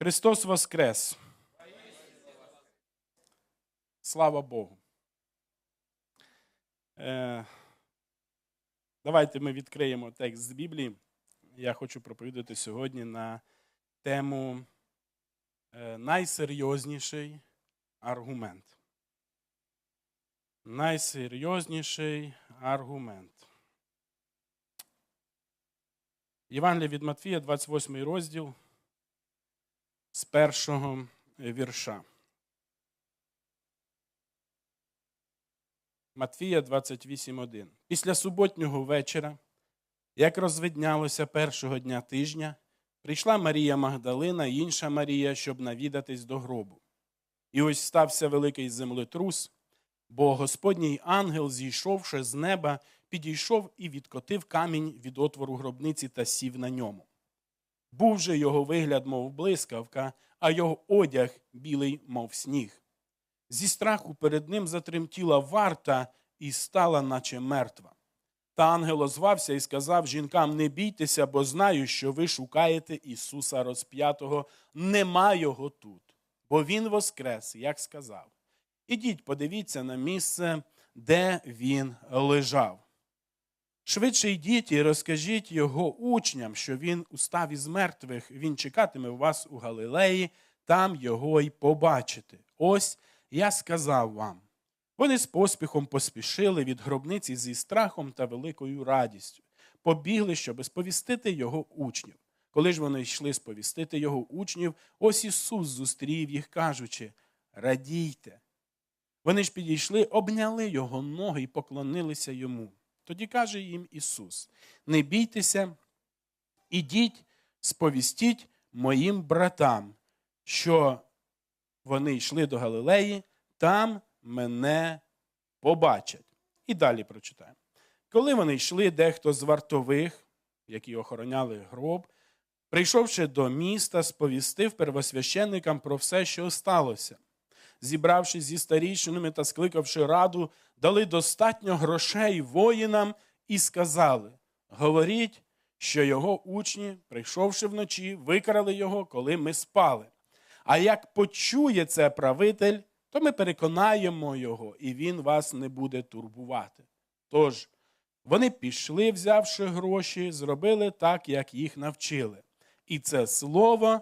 Христос Воскрес! Слава Богу! Е, Давайте ми відкриємо текст з Біблії. Я хочу проповідати сьогодні на тему е, найсерйозніший аргумент. Найсерйозніший аргумент. Євангелія від Матфія, 28 розділ з першого вірша. Матфія 28.1. Після суботнього вечора, як розвиднялося першого дня тижня, прийшла Марія Магдалина і інша Марія, щоб навідатись до гробу. І ось стався великий землетрус, бо Господній ангел, зійшовши з неба, підійшов і відкотив камінь від отвору гробниці та сів на ньому. Був же його вигляд, мов блискавка, а його одяг білий, мов сніг. Зі страху перед ним затремтіла варта і стала, наче мертва. Та ангел озвався і сказав жінкам: Не бійтеся, бо знаю, що ви шукаєте Ісуса розп'ятого. Нема його тут, бо Він воскрес, як сказав. Ідіть, подивіться на місце, де він лежав. Швидше йдіть і розкажіть його учням, що він устав із мертвих, він чекатиме вас у Галилеї, там його й побачите. Ось я сказав вам. Вони з поспіхом поспішили від гробниці зі страхом та великою радістю, побігли, щоб сповістити його учнів. Коли ж вони йшли сповістити його учнів, ось Ісус зустрів їх, кажучи: Радійте. Вони ж підійшли, обняли його ноги і поклонилися йому. Тоді каже їм Ісус: Не бійтеся, ідіть, сповістіть моїм братам, що вони йшли до Галилеї, там мене побачать. І далі прочитаємо. Коли вони йшли, дехто з вартових, які охороняли гроб, прийшовши до міста, сповістив первосвященникам про все, що сталося. Зібравшись зі старійшинами та скликавши раду, дали достатньо грошей воїнам і сказали: Говоріть, що його учні, прийшовши вночі, викрали його, коли ми спали. А як почує це правитель, то ми переконаємо його, і він вас не буде турбувати. Тож, вони пішли, взявши гроші, зробили так, як їх навчили. І це слово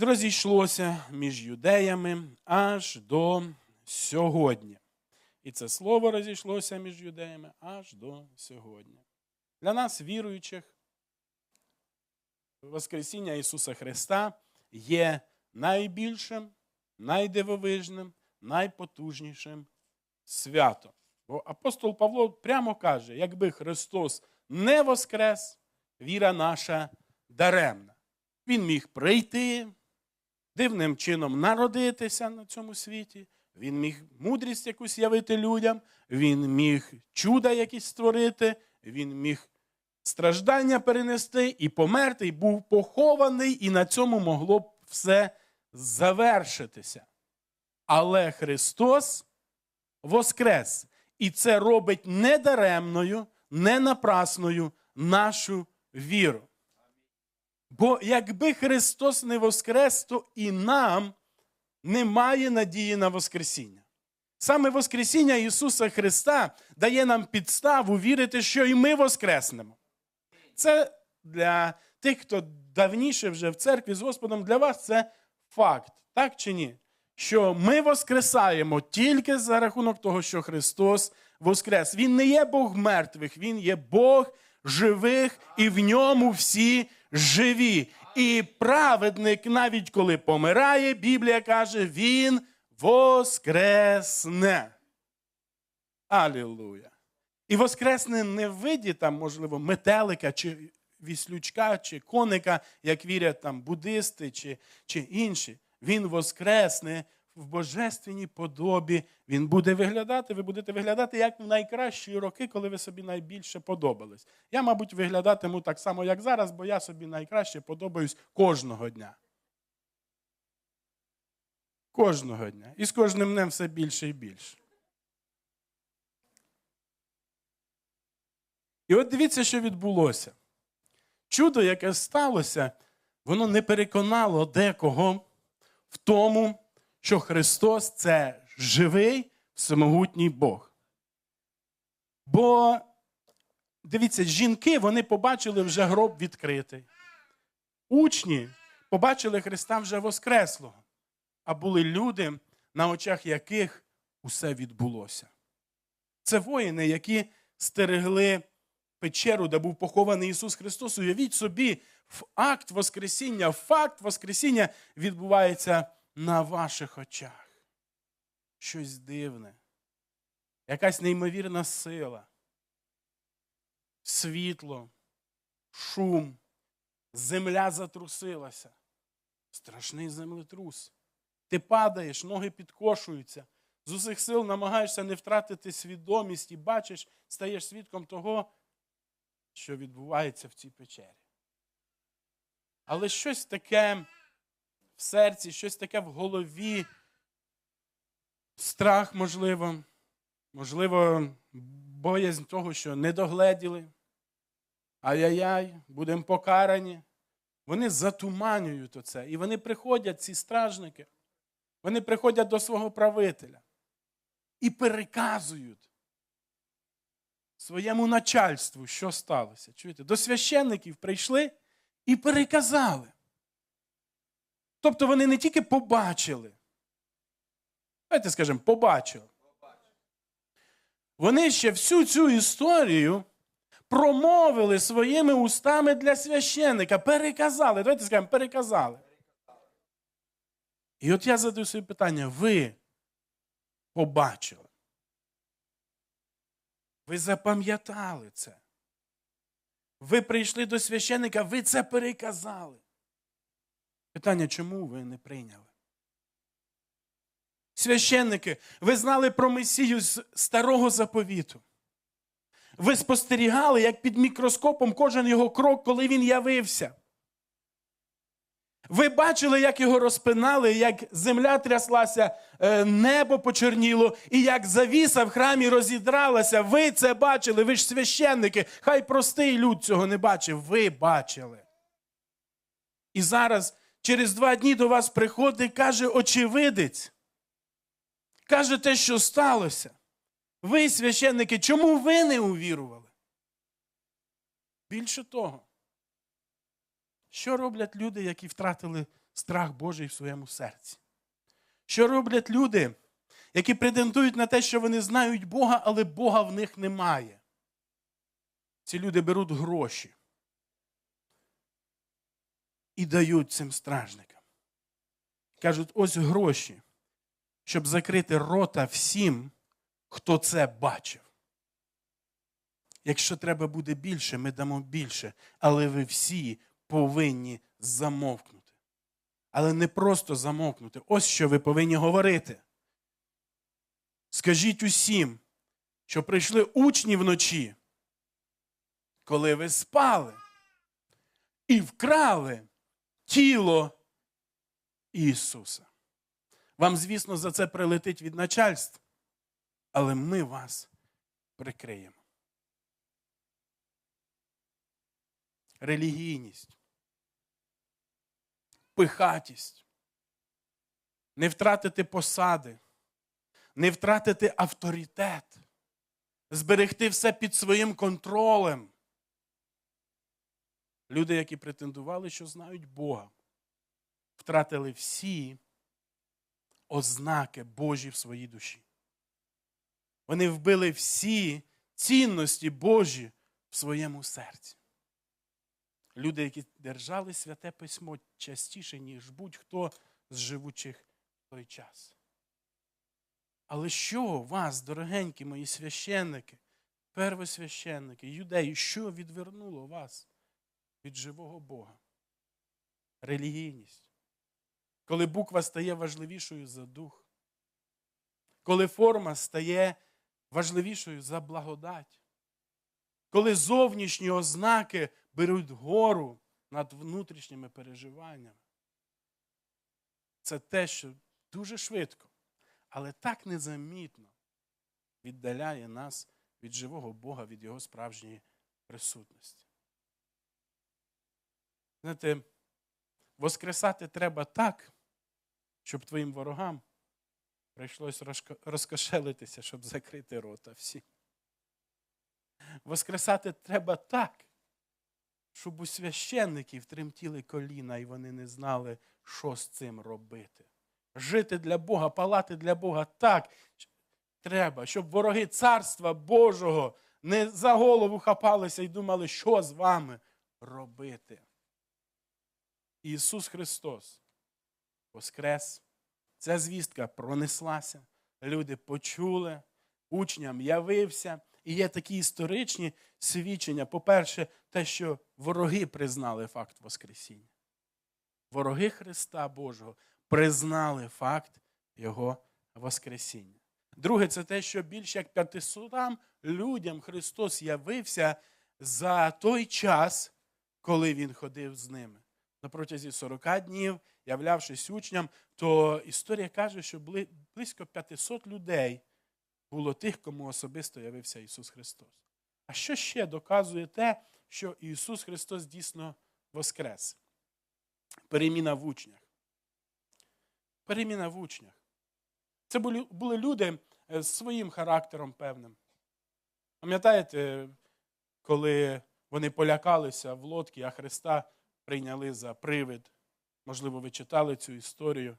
розійшлося між юдеями аж до сьогодні. І це слово розійшлося між юдеями аж до сьогодні. Для нас, віруючих, Воскресіння Ісуса Христа є найбільшим, найдивовижним, найпотужнішим святом. Бо апостол Павло прямо каже: якби Христос не воскрес, віра наша даремна. Він міг прийти, дивним чином народитися на цьому світі, він міг мудрість якусь явити людям, він міг чуда якісь створити, він міг страждання перенести і померти, і був похований, і на цьому могло б все завершитися. Але Христос воскрес. І це робить недаремною, ненапрасною нашу віру. Бо якби Христос не воскрес, то і нам немає надії на Воскресіння. Саме Воскресіння Ісуса Христа дає нам підставу вірити, що і ми воскреснемо. Це для тих, хто давніше вже в церкві з Господом, для вас це факт, так чи ні? Що ми воскресаємо тільки за рахунок того, що Христос воскрес. Він не є Бог мертвих, Він є Бог живих, і в ньому всі живі. І праведник, навіть коли помирає, Біблія каже, він воскресне. Алілуя. І воскресне не в виді, там, можливо, метелика, чи віслючка, чи коника, як вірять там буддисти чи, чи інші. Він воскресне в божественній подобі. Він буде виглядати, ви будете виглядати як в найкращі роки, коли ви собі найбільше подобались. Я, мабуть, виглядатиму так само, як зараз, бо я собі найкраще подобаюсь кожного дня. Кожного дня. І з кожним днем все більше і більше. І от дивіться, що відбулося. Чудо, яке сталося, воно не переконало декого в тому, що Христос це живий, самогутній Бог. Бо, дивіться, жінки вони побачили вже гроб відкритий. Учні побачили Христа вже Воскреслого, а були люди, на очах яких усе відбулося. Це воїни, які стерегли печеру, де був похований Ісус Христос. Уявіть собі, в акт Воскресіння, факт Воскресіння відбувається на ваших очах. Щось дивне, якась неймовірна сила, світло, шум, земля затрусилася. Страшний землетрус. Ти падаєш, ноги підкошуються. З усіх сил намагаєшся не втратити свідомість і бачиш, стаєш свідком того, що відбувається в цій печері. Але щось таке в серці, щось таке в голові, страх, можливо, можливо, боязнь того, що не догледіли. Ай-яй-яй, будемо покарані. Вони затуманюють оце. І вони приходять, ці стражники, вони приходять до свого правителя і переказують своєму начальству, що сталося. Чуєте? До священників прийшли і переказали. Тобто вони не тільки побачили. Давайте скажемо, побачили. Вони ще всю цю історію промовили своїми устами для священника, переказали. Давайте скажемо, переказали. І от я задаю собі питання: ви побачили? Ви запам'ятали це? Ви прийшли до священника, ви це переказали. Питання, чому ви не прийняли? Священники, ви знали про Месію з старого заповіту. Ви спостерігали, як під мікроскопом кожен його крок, коли він явився. Ви бачили, як його розпинали, як земля тряслася, е, небо почерніло, і як завіса в храмі розідралася. Ви це бачили, ви ж священники. Хай простий люд цього не бачив. Ви бачили. І зараз, через два дні до вас приходить, каже очевидець. Каже те, що сталося. Ви, священники, чому ви не увірували? Більше того, що роблять люди, які втратили страх Божий в своєму серці? Що роблять люди, які претендують на те, що вони знають Бога, але Бога в них немає? Ці люди беруть гроші і дають цим стражникам. Кажуть, ось гроші, щоб закрити рота всім, хто це бачив. Якщо треба буде більше, ми дамо більше, але ви всі повинні замовкнути. Але не просто замовкнути. Ось що ви повинні говорити. Скажіть усім, що прийшли учні вночі, коли ви спали і вкрали тіло Ісуса. Вам, звісно, за це прилетить від начальства, але ми вас прикриємо. Релігійність, пихатість, не втратити посади, не втратити авторитет, зберегти все під своїм контролем. Люди, які претендували, що знають Бога, втратили всі ознаки Божі в своїй душі. Вони вбили всі цінності Божі в своєму серці. Люди, які держали святе письмо частіше, ніж будь-хто з живучих в той час. Але що вас, дорогенькі мої священники, первосвященники, юдеї, що відвернуло вас від живого Бога? Релігійність. Коли буква стає важливішою за дух, коли форма стає важливішою за благодать, коли зовнішні ознаки беруть гору над внутрішніми переживаннями. Це те, що дуже швидко, але так незамітно віддаляє нас від живого Бога, від Його справжньої присутності. Знаєте, Воскресати треба так, щоб твоїм ворогам прийшлось розкошелитися, щоб закрити рота всі. Воскресати треба так, щоб у священників тремтіли коліна, і вони не знали, що з цим робити. Жити для Бога, палати для Бога так треба, щоб вороги Царства Божого не за голову хапалися і думали, що з вами робити. Ісус Христос Воскрес. Ця звістка пронеслася, люди почули, учням явився. І є такі історичні свідчення. По-перше, те, що вороги признали факт Воскресіння. Вороги Христа Божого признали факт Його Воскресіння. Друге, це те, що більше як 500 людям Христос явився за той час, коли Він ходив з ними. На протязі 40 днів, являвшись учням, то історія каже, що близько 500 людей було тих, кому особисто явився Ісус Христос. А що ще доказує те, що Ісус Христос дійсно воскрес? Переміна в учнях. Переміна в учнях. Це були, люди е, з своїм характером певним. Пам'ятаєте, коли вони полякалися в лодці, а Христа прийняли за привид? Можливо, ви читали цю історію.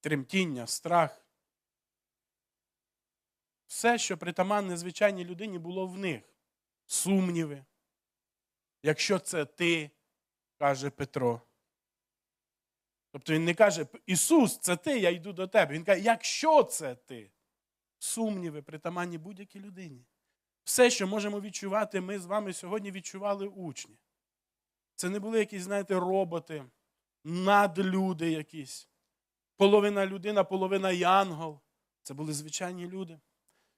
Тремтіння, страх. Все, що притаманне звичайній людині, було в них. Сумніви. Якщо це ти, каже Петро. Тобто він не каже, Ісус, це ти, я йду до тебе. Він каже, якщо це ти, сумніви, притаманні будь-якій людині. Все, що можемо відчувати, ми з вами сьогодні відчували учні. Це не були якісь, знаєте, роботи, надлюди якісь. Половина людина, половина янгол. Це були звичайні люди.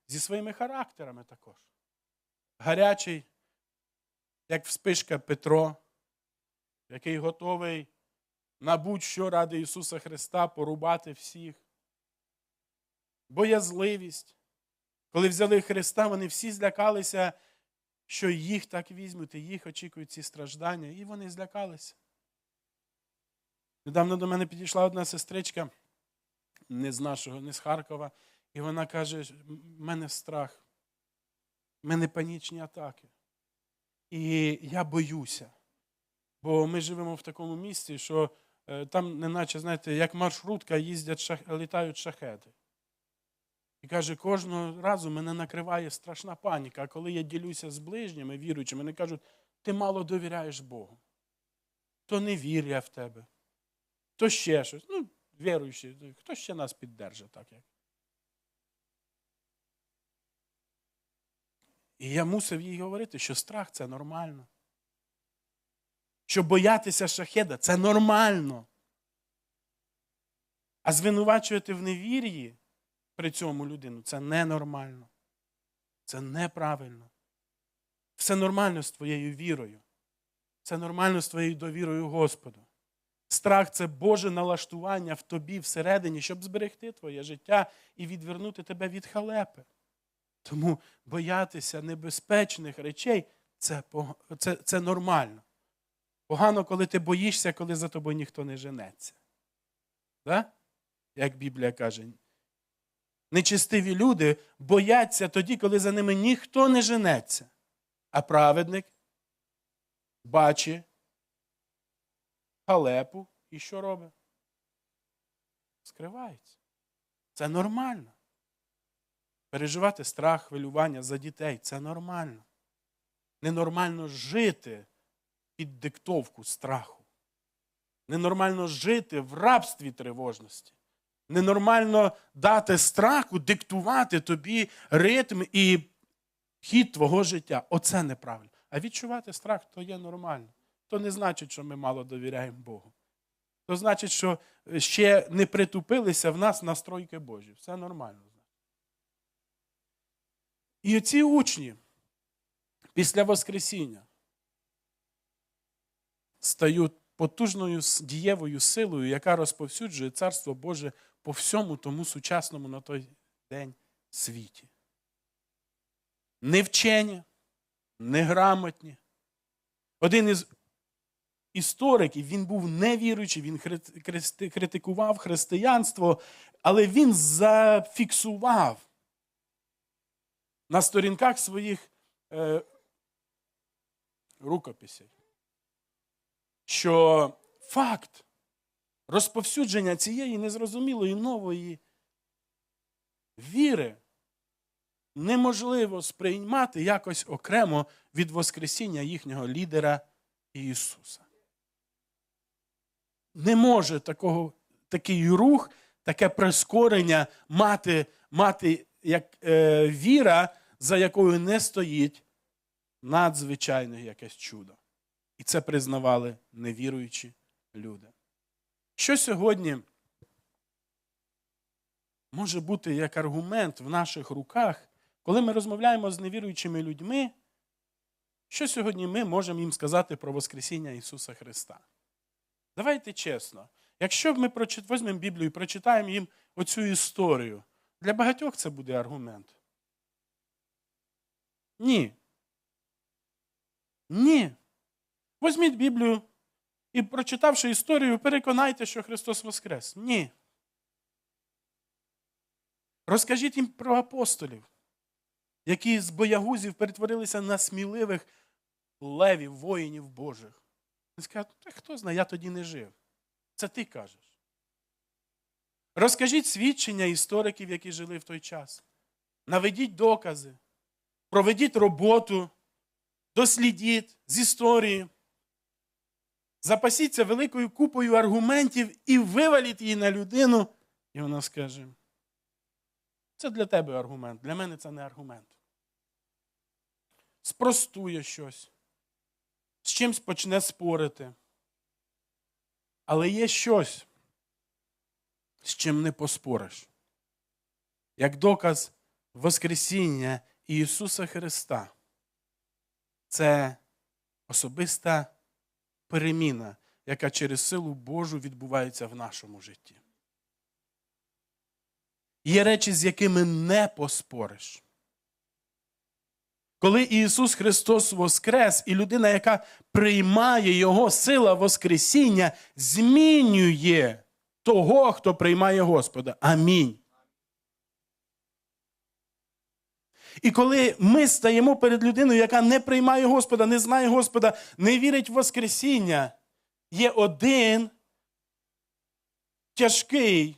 Зі своїми характерами також. Гарячий, як вспишка Петро, який готовий на будь-що ради Ісуса Христа порубати всіх. Боязливість. Коли взяли Христа, вони всі злякалися, що їх так візьмуть, і їх очікують ці страждання, і вони злякалися. Недавно до мене підійшла одна сестричка, не з нашого, не з Харкова, і вона каже: в мене страх, в мене панічні атаки. І я боюся. Бо ми живемо в такому місці, що е, там, неначе, знаєте, як маршрутка їздять, літають шахети. І каже, кожного разу мене накриває страшна паніка. А коли я ділюся з ближніми, віруючими, вони кажуть, ти мало довіряєш Богу. То невір'я в тебе, то ще щось. Ну, віруючі, хто ще нас піддержить так як. І я мусив їй говорити, що страх це нормально. Що боятися шахеда це нормально. А звинувачувати в невір'ї при цьому людину це ненормально. Це неправильно. Все нормально з твоєю вірою. Це нормально з твоєю довірою Господу. Страх це Боже налаштування в тобі всередині, щоб зберегти твоє життя і відвернути тебе від халепи. Тому боятися небезпечних речей це, це, це нормально. Погано, коли ти боїшся, коли за тобою ніхто не женеться. Да? Як Біблія каже, нечистиві люди бояться тоді, коли за ними ніхто не женеться. А праведник бачить халепу і що робить? Скривається. Це нормально. Переживати страх, хвилювання за дітей це нормально. Ненормально жити під диктовку страху. Ненормально жити в рабстві тривожності. Ненормально дати страху диктувати тобі ритм і хід твого життя. Оце неправильно. А відчувати страх то є нормально. То не значить, що ми мало довіряємо Богу. То значить, що ще не притупилися в нас настройки Божі. Все нормально. І оці учні після Воскресіння стають потужною дієвою силою, яка розповсюджує Царство Боже по всьому тому сучасному на той день світі. Невчені, неграмотні. Один із істориків, він був невіруючий, він критикував християнство, але він зафіксував на сторінках своїх е, рукописей, що факт розповсюдження цієї незрозумілої нової віри неможливо сприймати якось окремо від Воскресіння їхнього лідера Ісуса. Не може такого, такий рух, таке прискорення мати, мати як е, віра, за якою не стоїть надзвичайне якесь чудо. І це признавали невіруючі люди. Що сьогодні може бути як аргумент в наших руках, коли ми розмовляємо з невіруючими людьми, що сьогодні ми можемо їм сказати про Воскресіння Ісуса Христа? Давайте чесно, якщо ми візьмемо Біблію і прочитаємо їм оцю історію, для багатьох це буде аргумент. Ні. Ні. Візьміть Біблію і, прочитавши історію, переконайте, що Христос Воскрес. Ні. Розкажіть їм про апостолів, які з боягузів перетворилися на сміливих левів, воїнів Божих. Він скаже, хто знає, я тоді не жив. Це ти кажеш. Розкажіть свідчення істориків, які жили в той час. Наведіть докази, проведіть роботу, дослідіть з історії. Запасіться великою купою аргументів і виваліть її на людину. І вона скаже: це для тебе аргумент, для мене це не аргумент. Спростує щось, з чимсь почне спорити. Але є щось, з чим не поспориш. Як доказ Воскресіння Ісуса Христа, це особиста переміна, яка через силу Божу відбувається в нашому житті. Є речі, з якими не поспориш. Коли Ісус Христос воскрес, і людина, яка приймає Його сила Воскресіння, змінює того, хто приймає Господа. Амінь. І коли ми стаємо перед людиною, яка не приймає Господа, не знає Господа, не вірить в Воскресіння, є один тяжкий,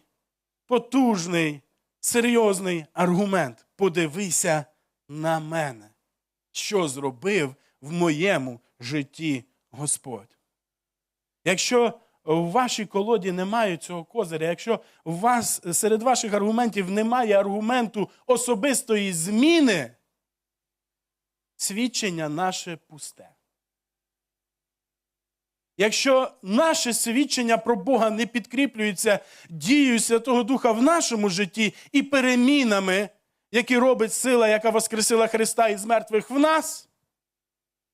потужний, серйозний аргумент. Подивися на мене, що зробив в моєму житті Господь. Якщо в вашій колоді немає цього козиря, якщо у вас серед ваших аргументів немає аргументу особистої зміни, свідчення наше пусте. Якщо наше свідчення про Бога не підкріплюється дією Святого Духа в нашому житті і перемінами, які робить сила, яка воскресила Христа із мертвих в нас,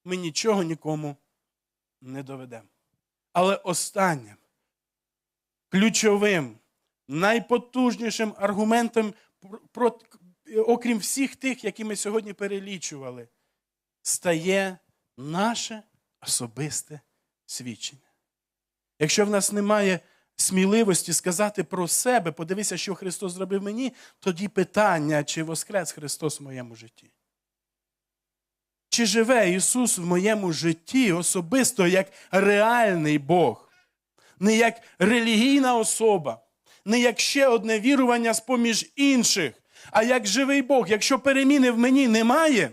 ми нічого нікому не доведемо. Але останнім, ключовим, найпотужнішим аргументом, окрім всіх тих, які ми сьогодні перелічували, стає наше особисте свідчення. Якщо в нас немає сміливості сказати про себе, подивися, що Христос зробив мені, тоді питання, чи воскрес Христос в моєму житті. Чи живе Ісус в моєму житті особисто як реальний Бог, не як релігійна особа, не як ще одне вірування з поміж інших, а як живий Бог. Якщо переміни в мені немає,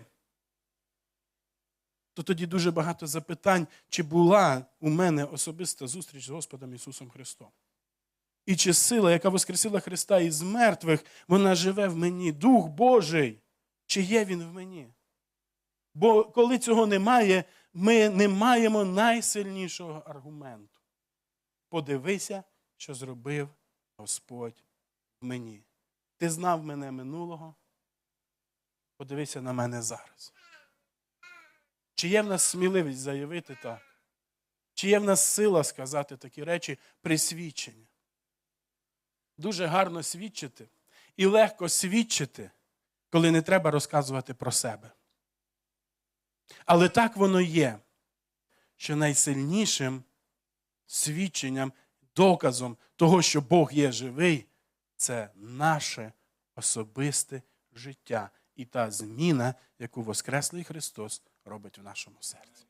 то тоді дуже багато запитань, чи була у мене особиста зустріч з Господом Ісусом Христом. І чи сила, яка воскресила Христа із мертвих, вона живе в мені, Дух Божий, чи є Він в мені? Бо коли цього немає, ми не маємо найсильнішого аргументу. Подивися, що зробив Господь мені. Ти знав мене минулого. Подивися на мене зараз. Чи є в нас сміливість заявити так? Чи є в нас сила сказати такі речі при свідченні? Дуже гарно свідчити і легко свідчити, коли не треба розказувати про себе. Але так воно є, що найсильнішим свідченням, доказом того, що Бог є живий, це наше особисте життя і та зміна, яку Воскреслий Христос робить в нашому серці.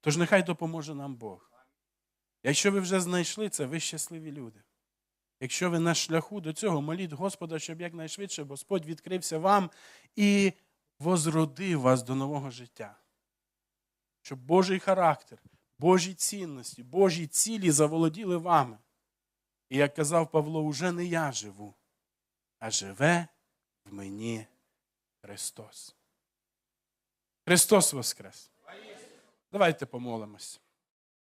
Тож нехай допоможе нам Бог. Якщо ви вже знайшли це, ви щасливі люди. Якщо ви на шляху до цього, моліть Господа, щоб якнайшвидше Господь відкрився вам і возродив вас до нового життя. Щоб Божий характер, Божі цінності, Божі цілі заволоділи вами. І як казав Павло, уже не я живу, а живе в мені Христос. Христос Воскрес! Давайте помолимось.